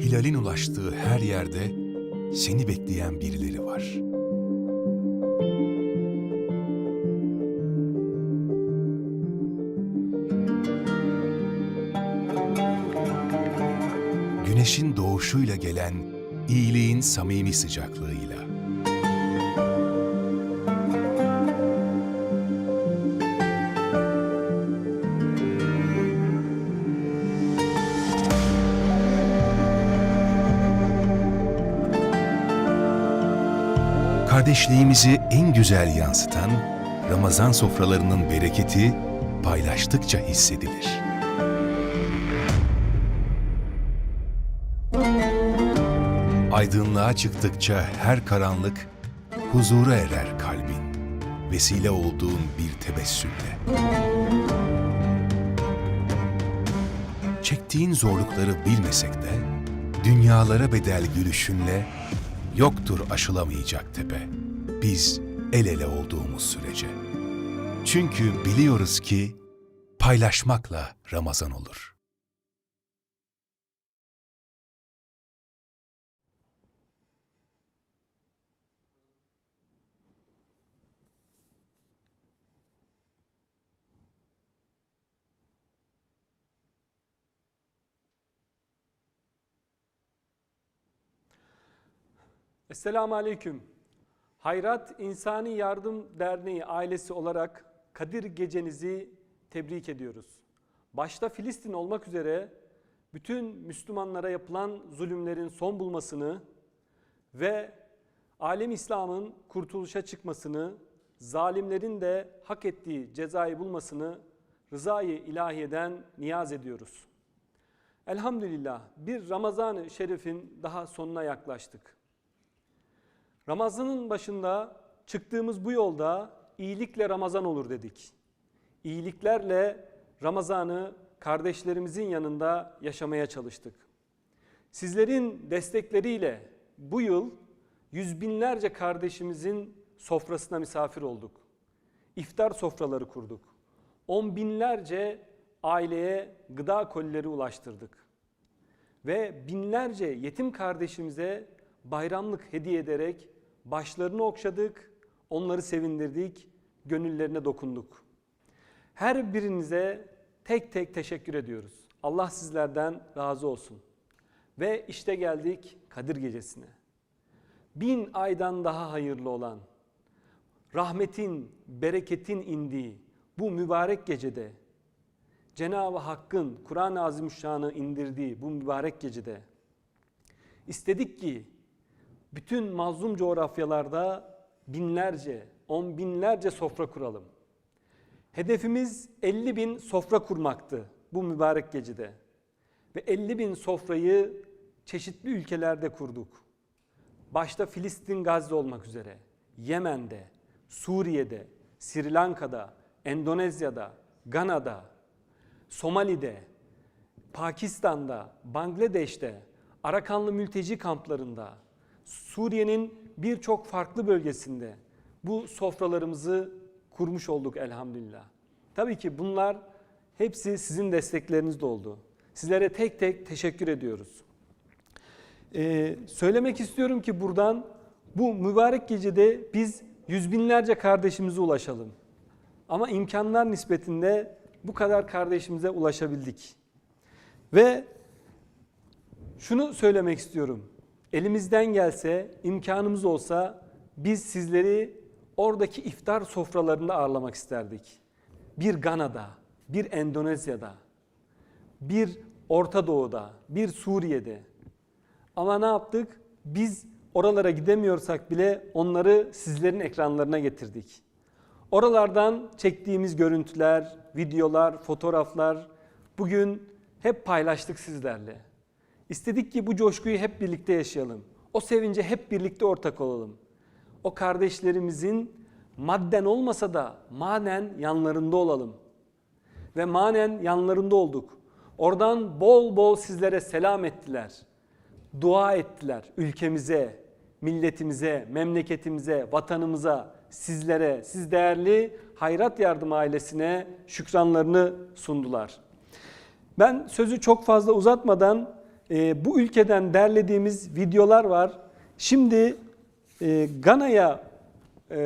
Hilalin ulaştığı her yerde seni bekleyen birileri var. Güneşin doğuşuyla gelen iyiliğin samimi sıcaklığıyla. Kardeşliğimizi en güzel yansıtan Ramazan sofralarının bereketi paylaştıkça hissedilir. Aydınlığa çıktıkça her karanlık huzura erer kalbin. Vesile olduğun bir tebessümle. Çektiğin zorlukları bilmesek de dünyalara bedel gülüşünle yoktur aşılamayacak tepe. Biz el ele olduğumuz sürece. Çünkü biliyoruz ki paylaşmakla Ramazan olur. Esselamu Aleyküm. Hayrat İnsani Yardım Derneği ailesi olarak Kadir Gecenizi tebrik ediyoruz. Başta Filistin olmak üzere bütün Müslümanlara yapılan zulümlerin son bulmasını ve alem İslam'ın kurtuluşa çıkmasını, zalimlerin de hak ettiği cezayı bulmasını rızayı ilahiyeden niyaz ediyoruz. Elhamdülillah bir Ramazan-ı Şerif'in daha sonuna yaklaştık. Ramazanın başında çıktığımız bu yolda iyilikle Ramazan olur dedik. İyiliklerle Ramazan'ı kardeşlerimizin yanında yaşamaya çalıştık. Sizlerin destekleriyle bu yıl yüz binlerce kardeşimizin sofrasına misafir olduk. İftar sofraları kurduk. On binlerce aileye gıda kolileri ulaştırdık. Ve binlerce yetim kardeşimize bayramlık hediye ederek başlarını okşadık, onları sevindirdik, gönüllerine dokunduk. Her birinize tek tek teşekkür ediyoruz. Allah sizlerden razı olsun. Ve işte geldik Kadir Gecesi'ne. Bin aydan daha hayırlı olan, rahmetin, bereketin indiği bu mübarek gecede, Cenab-ı Hakk'ın Kur'an-ı Azimüşşan'ı indirdiği bu mübarek gecede, istedik ki bütün mazlum coğrafyalarda binlerce, on binlerce sofra kuralım. Hedefimiz 50 bin sofra kurmaktı bu mübarek gecede. Ve 50 bin sofrayı çeşitli ülkelerde kurduk. Başta Filistin, Gazze olmak üzere, Yemen'de, Suriye'de, Sri Lanka'da, Endonezya'da, Gana'da, Somali'de, Pakistan'da, Bangladeş'te, Arakanlı mülteci kamplarında, Suriye'nin birçok farklı bölgesinde bu sofralarımızı kurmuş olduk elhamdülillah. Tabii ki bunlar hepsi sizin desteklerinizde oldu. Sizlere tek tek teşekkür ediyoruz. Ee, söylemek istiyorum ki buradan bu mübarek gecede biz yüz binlerce kardeşimize ulaşalım. Ama imkanlar nispetinde bu kadar kardeşimize ulaşabildik. Ve şunu söylemek istiyorum. Elimizden gelse, imkanımız olsa biz sizleri oradaki iftar sofralarında ağırlamak isterdik. Bir Gana'da, bir Endonezya'da, bir Orta Doğu'da, bir Suriye'de. Ama ne yaptık? Biz oralara gidemiyorsak bile onları sizlerin ekranlarına getirdik. Oralardan çektiğimiz görüntüler, videolar, fotoğraflar bugün hep paylaştık sizlerle. İstedik ki bu coşkuyu hep birlikte yaşayalım. O sevince hep birlikte ortak olalım. O kardeşlerimizin madden olmasa da manen yanlarında olalım. Ve manen yanlarında olduk. Oradan bol bol sizlere selam ettiler. Dua ettiler ülkemize, milletimize, memleketimize, vatanımıza, sizlere, siz değerli Hayrat Yardım ailesine şükranlarını sundular. Ben sözü çok fazla uzatmadan e, bu ülkeden derlediğimiz videolar var. Şimdi e, Gana'ya e,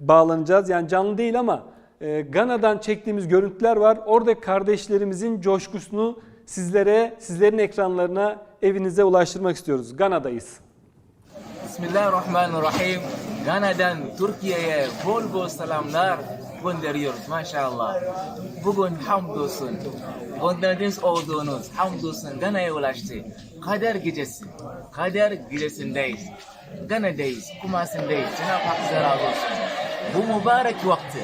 bağlanacağız. Yani canlı değil ama e, Gana'dan çektiğimiz görüntüler var. Orada kardeşlerimizin coşkusunu sizlere, sizlerin ekranlarına, evinize ulaştırmak istiyoruz. Gana'dayız. Bismillahirrahmanirrahim. Gana'dan Türkiye'ye bol bol selamlar gönderiyoruz maşallah. Bugün hamdolsun. Gönderdiğiniz olduğunuz hamdolsun Gana'ya ulaştı. Kader gecesi. Kader gecesindeyiz. Gana'dayız, Kumasi'ndeyiz. Cenab-ı Hak size razı olsun. Bu mübarek vakti,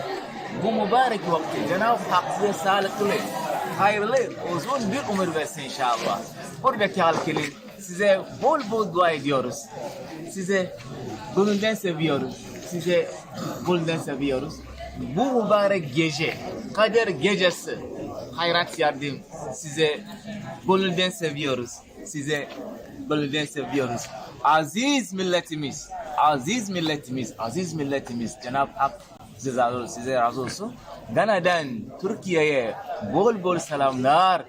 bu mübarek vakti Cenab-ı Hak size sağlıklı, hayırlı, uzun bir ömür versin inşallah. Oradaki halkının size bol bol dua ediyoruz. Size gönülden seviyoruz. Size gönülden seviyoruz. Bu mübarek gece, kader gecesi, hayrat yardım size gönülden seviyoruz. Size gönülden seviyoruz. Aziz milletimiz, aziz milletimiz, aziz milletimiz Cenab-ı Hak size razı. Size razı olsun. Gana'dan Türkiye'ye bol bol selamlar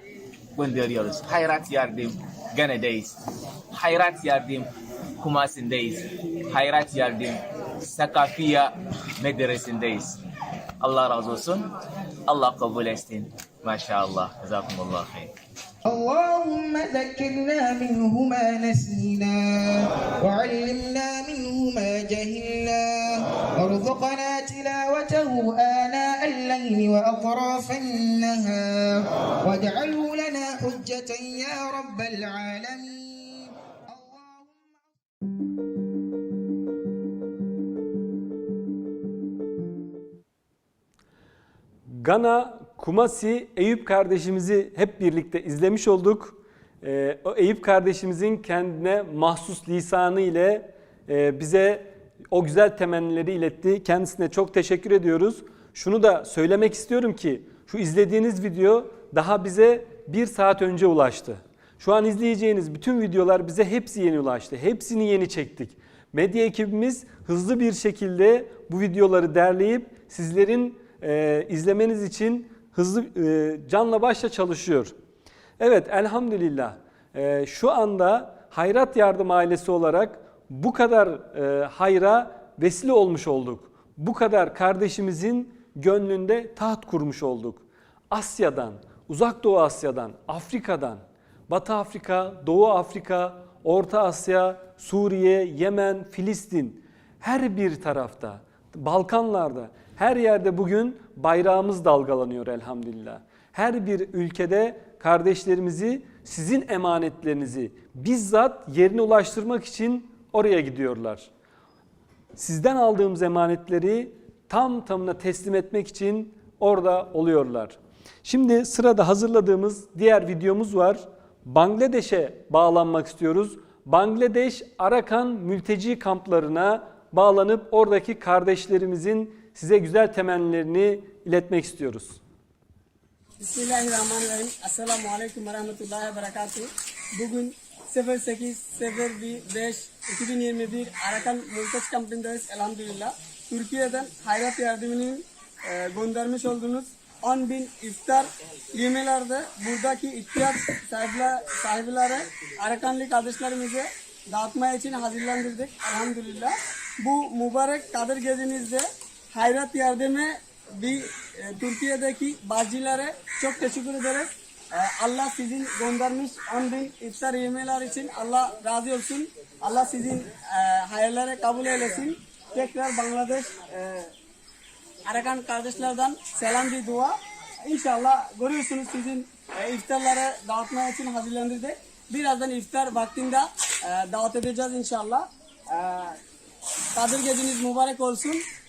gönderiyoruz. Hayrat yardım Gana'dayız. Hayrat yardım Kumasi'ndeyiz. Hayrat yardım Sakafiya medresindeyiz. Allah razı olsun. Allah kabul etsin. Maşallah. Jazakumullah hayır. اللهم ذكرنا منه ما نسينا وعلمنا منه ما جهلنا وارزقنا تلاوته آناء الليل وأطراف النهار واجعله لنا حجة يا رب العالمين Gana, Kumasi, Eyüp kardeşimizi hep birlikte izlemiş olduk. Ee, o Eyüp kardeşimizin kendine mahsus lisanı ile e, bize o güzel temennileri iletti. Kendisine çok teşekkür ediyoruz. Şunu da söylemek istiyorum ki şu izlediğiniz video daha bize bir saat önce ulaştı. Şu an izleyeceğiniz bütün videolar bize hepsi yeni ulaştı. Hepsini yeni çektik. Medya ekibimiz hızlı bir şekilde bu videoları derleyip sizlerin e, izlemeniz için hızlı e, canla başla çalışıyor. Evet elhamdülillah e, şu anda Hayrat Yardım ailesi olarak bu kadar e, hayra vesile olmuş olduk. Bu kadar kardeşimizin gönlünde taht kurmuş olduk. Asya'dan, Uzak Doğu Asya'dan, Afrika'dan, Batı Afrika, Doğu Afrika, Orta Asya, Suriye, Yemen, Filistin her bir tarafta, Balkanlarda, her yerde bugün bayrağımız dalgalanıyor elhamdülillah. Her bir ülkede kardeşlerimizi, sizin emanetlerinizi bizzat yerine ulaştırmak için oraya gidiyorlar. Sizden aldığımız emanetleri tam tamına teslim etmek için orada oluyorlar. Şimdi sırada hazırladığımız diğer videomuz var. Bangladeş'e bağlanmak istiyoruz. Bangladeş Arakan mülteci kamplarına bağlanıp oradaki kardeşlerimizin size güzel temennilerini iletmek istiyoruz. Bismillahirrahmanirrahim. Assalamu alaikum warahmatullahi wabarakatuh. Bugün 08.01.5 2021 Arakan Mülteç Kampı'ndayız elhamdülillah. Türkiye'den Hayrat Yardımı'nın e, göndermiş olduğunuz 10 bin iftar yemeğlerde buradaki ihtiyaç sahipler, sahiplere Arakanlı kardeşlerimize dağıtmaya için hazırlandırdık elhamdülillah. Bu mübarek Kadir Gezinizde Hayrat Yardımı bir e, Türkiye'deki bazılara çok teşekkür ederiz. E, Allah sizin göndermiş 10 bin iftar yemeğler için Allah razı olsun. Allah sizin e, hayırları kabul eylesin. Tekrar Bangladeş e, Arakan kardeşlerden selam bir dua. İnşallah görüyorsunuz sizin e, iftarları dağıtmaya için hazırlandırdık. Birazdan iftar vaktinde e, dağıt edeceğiz inşallah. E, Kadir geceniz mübarek olsun.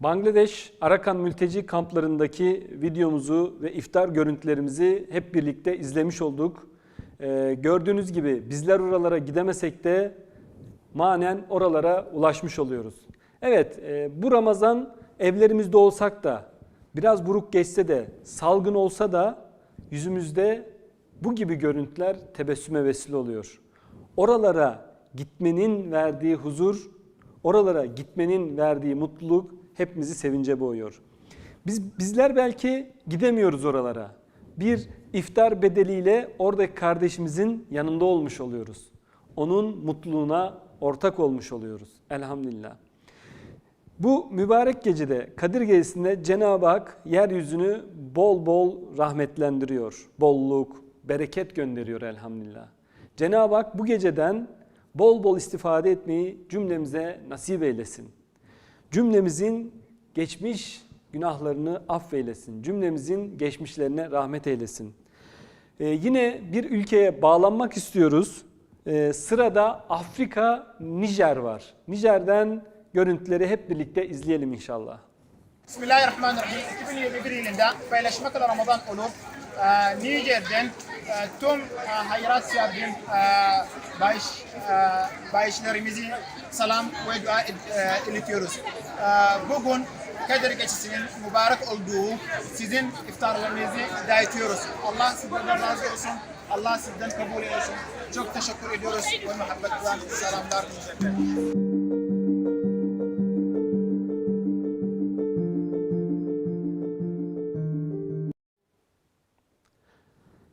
Bangladeş Arakan mülteci kamplarındaki videomuzu ve iftar görüntülerimizi hep birlikte izlemiş olduk. Ee, gördüğünüz gibi bizler oralara gidemesek de manen oralara ulaşmış oluyoruz. Evet e, bu Ramazan evlerimizde olsak da biraz buruk geçse de salgın olsa da yüzümüzde bu gibi görüntüler tebessüme vesile oluyor. Oralara gitmenin verdiği huzur, oralara gitmenin verdiği mutluluk hepimizi sevince boğuyor. Biz bizler belki gidemiyoruz oralara. Bir iftar bedeliyle oradaki kardeşimizin yanında olmuş oluyoruz. Onun mutluluğuna ortak olmuş oluyoruz. Elhamdülillah. Bu mübarek gecede Kadir Gecesi'nde Cenab-ı Hak yeryüzünü bol bol rahmetlendiriyor. Bolluk, bereket gönderiyor elhamdülillah. Cenab-ı Hak bu geceden bol bol istifade etmeyi cümlemize nasip eylesin. Cümlemizin geçmiş günahlarını affeylesin. Cümlemizin geçmişlerine rahmet eylesin. Ee, yine bir ülkeye bağlanmak istiyoruz. Ee, sırada Afrika, Nijer var. Nijer'den görüntüleri hep birlikte izleyelim inşallah. Bismillahirrahmanirrahim. 2021 yılında paylaşmakla Ramazan olur. E, Nijer'den tüm e, hayrat sahibin e, bağış, e, bağışlarımızı salam ve dua e, iletiyoruz. E, bugün Kadir Gecesi'nin mübarek olduğu sizin iftarlarınızı dağıtıyoruz. Allah sizden razı olsun. Allah sizden kabul etsin. Çok teşekkür ediyoruz ve muhabbetle selamlar.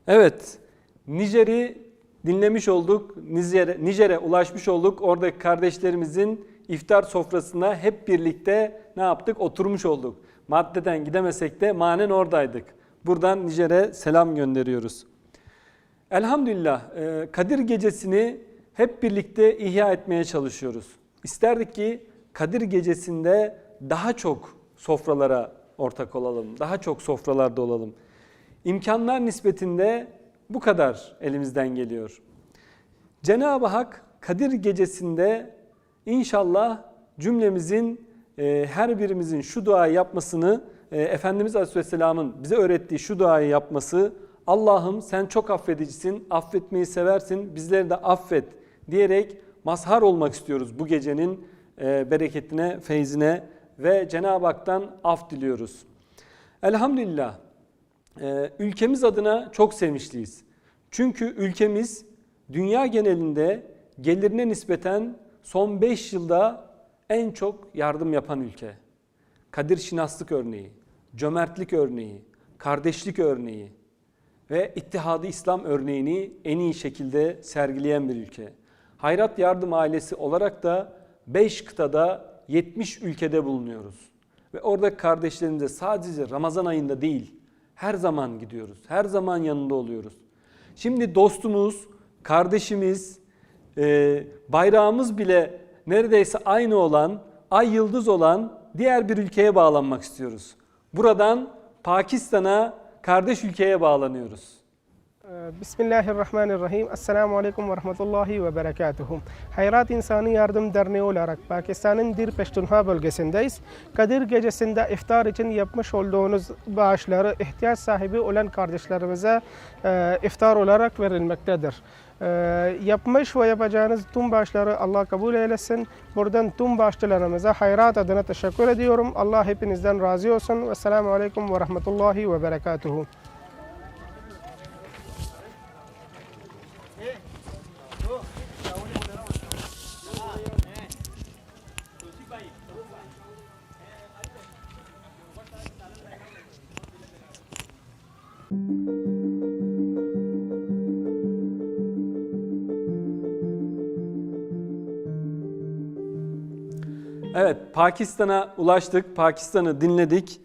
Evet, Nijer'i dinlemiş olduk. Nijer'e Nijer'e ulaşmış olduk. Oradaki kardeşlerimizin iftar sofrasına hep birlikte ne yaptık? Oturmuş olduk. Maddeden gidemesek de manen oradaydık. Buradan Nijer'e selam gönderiyoruz. Elhamdülillah e, Kadir Gecesi'ni hep birlikte ihya etmeye çalışıyoruz. İsterdik ki Kadir Gecesi'nde daha çok sofralara ortak olalım, daha çok sofralarda olalım. İmkanlar nispetinde bu kadar elimizden geliyor. Cenab-ı Hak Kadir Gecesi'nde inşallah cümlemizin e, her birimizin şu duayı yapmasını e, Efendimiz Aleyhisselam'ın bize öğrettiği şu duayı yapması Allah'ım sen çok affedicisin, affetmeyi seversin, bizleri de affet diyerek mazhar olmak istiyoruz bu gecenin e, bereketine, feyzine ve Cenab-ı Hak'tan af diliyoruz. Elhamdülillah ülkemiz adına çok sevinçliyiz. Çünkü ülkemiz dünya genelinde gelirine nispeten son 5 yılda en çok yardım yapan ülke. Kadir şinaslık örneği, cömertlik örneği, kardeşlik örneği ve İttihadı İslam örneğini en iyi şekilde sergileyen bir ülke. Hayrat Yardım Ailesi olarak da 5 kıtada 70 ülkede bulunuyoruz. Ve orada kardeşlerimize sadece Ramazan ayında değil, her zaman gidiyoruz. Her zaman yanında oluyoruz. Şimdi dostumuz, kardeşimiz, e, bayrağımız bile neredeyse aynı olan, ay yıldız olan diğer bir ülkeye bağlanmak istiyoruz. Buradan Pakistan'a, kardeş ülkeye bağlanıyoruz. Bismillahirrahmanirrahim. Esselamu Aleyküm ve Rahmetullahi ve Berekatuhu. Hayrat İnsani Yardım Derneği olarak Pakistan'ın Dir Peştunha bölgesindeyiz. Kadir gecesinde iftar için yapmış olduğunuz bağışları ihtiyaç sahibi olan kardeşlerimize e, iftar olarak verilmektedir. E, yapmış ve yapacağınız tüm bağışları Allah kabul eylesin. Buradan tüm bağışçılarımıza hayrat adına teşekkür ediyorum. Allah hepinizden razı olsun. Esselamu Aleyküm ve Rahmetullahi ve Berekatuhu. Evet, Pakistan'a ulaştık, Pakistan'ı dinledik.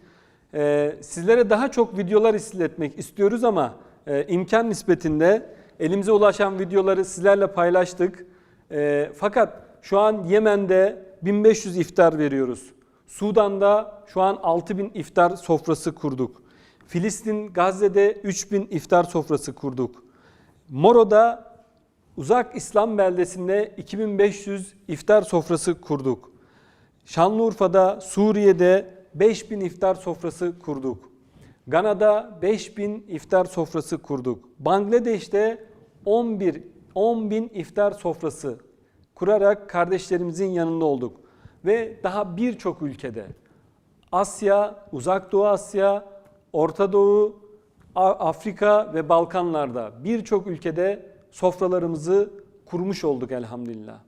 Ee, sizlere daha çok videolar izletmek istiyoruz ama e, imkan nispetinde elimize ulaşan videoları sizlerle paylaştık. Ee, fakat şu an Yemen'de 1500 iftar veriyoruz. Sudan'da şu an 6000 iftar sofrası kurduk. Filistin, Gazze'de 3000 iftar sofrası kurduk. Moro'da Uzak İslam beldesinde 2500 iftar sofrası kurduk. Şanlıurfa'da, Suriye'de 5000 iftar sofrası kurduk. Gana'da 5000 iftar sofrası kurduk. Bangladeş'te 11 10.000 iftar sofrası kurarak kardeşlerimizin yanında olduk. Ve daha birçok ülkede Asya, Uzak Doğu Asya, Orta Doğu, Afrika ve Balkanlarda birçok ülkede sofralarımızı kurmuş olduk elhamdülillah.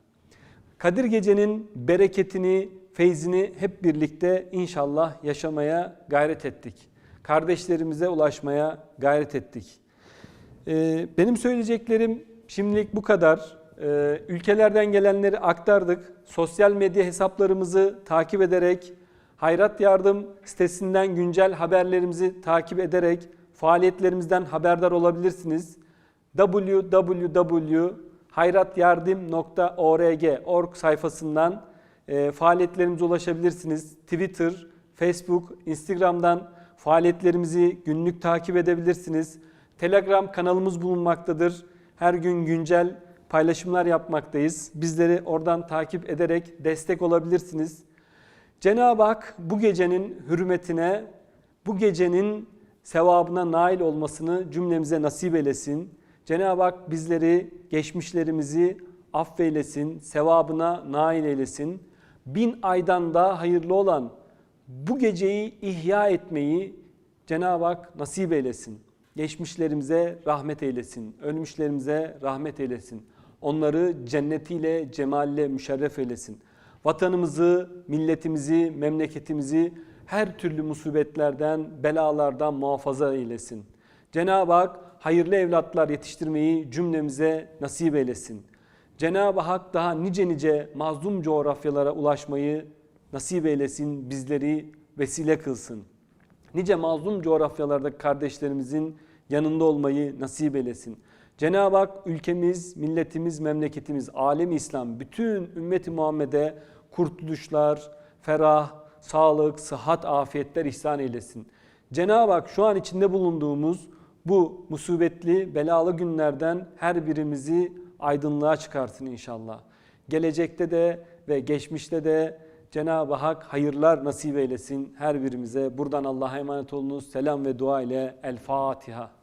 Kadir Gece'nin bereketini, feyzini hep birlikte inşallah yaşamaya gayret ettik. Kardeşlerimize ulaşmaya gayret ettik. Ee, benim söyleyeceklerim şimdilik bu kadar. Ee, ülkelerden gelenleri aktardık. Sosyal medya hesaplarımızı takip ederek, Hayrat Yardım sitesinden güncel haberlerimizi takip ederek faaliyetlerimizden haberdar olabilirsiniz. www.hayratyardım.org org sayfasından e, faaliyetlerimize ulaşabilirsiniz. Twitter, Facebook, Instagram'dan faaliyetlerimizi günlük takip edebilirsiniz. Telegram kanalımız bulunmaktadır. Her gün güncel paylaşımlar yapmaktayız. Bizleri oradan takip ederek destek olabilirsiniz. Cenab-ı Hak bu gecenin hürmetine, bu gecenin sevabına nail olmasını cümlemize nasip eylesin. Cenab-ı Hak bizleri, geçmişlerimizi affeylesin, sevabına nail eylesin. Bin aydan daha hayırlı olan bu geceyi ihya etmeyi Cenab-ı Hak nasip eylesin. Geçmişlerimize rahmet eylesin, ölmüşlerimize rahmet eylesin. Onları cennetiyle, cemalle müşerref eylesin. Vatanımızı, milletimizi, memleketimizi her türlü musibetlerden, belalardan muhafaza eylesin. Cenab-ı Hak hayırlı evlatlar yetiştirmeyi cümlemize nasip eylesin. Cenab-ı Hak daha nice nice mazlum coğrafyalara ulaşmayı nasip eylesin, bizleri vesile kılsın. Nice mazlum coğrafyalarda kardeşlerimizin yanında olmayı nasip eylesin. Cenab-ı Hak ülkemiz, milletimiz, memleketimiz, alem İslam, bütün ümmeti Muhammed'e kurtuluşlar, ferah, sağlık, sıhhat, afiyetler ihsan eylesin. Cenab-ı Hak şu an içinde bulunduğumuz bu musibetli, belalı günlerden her birimizi aydınlığa çıkartsın inşallah. Gelecekte de ve geçmişte de Cenab-ı Hak hayırlar nasip eylesin her birimize. Buradan Allah'a emanet olunuz. Selam ve dua ile El Fatiha.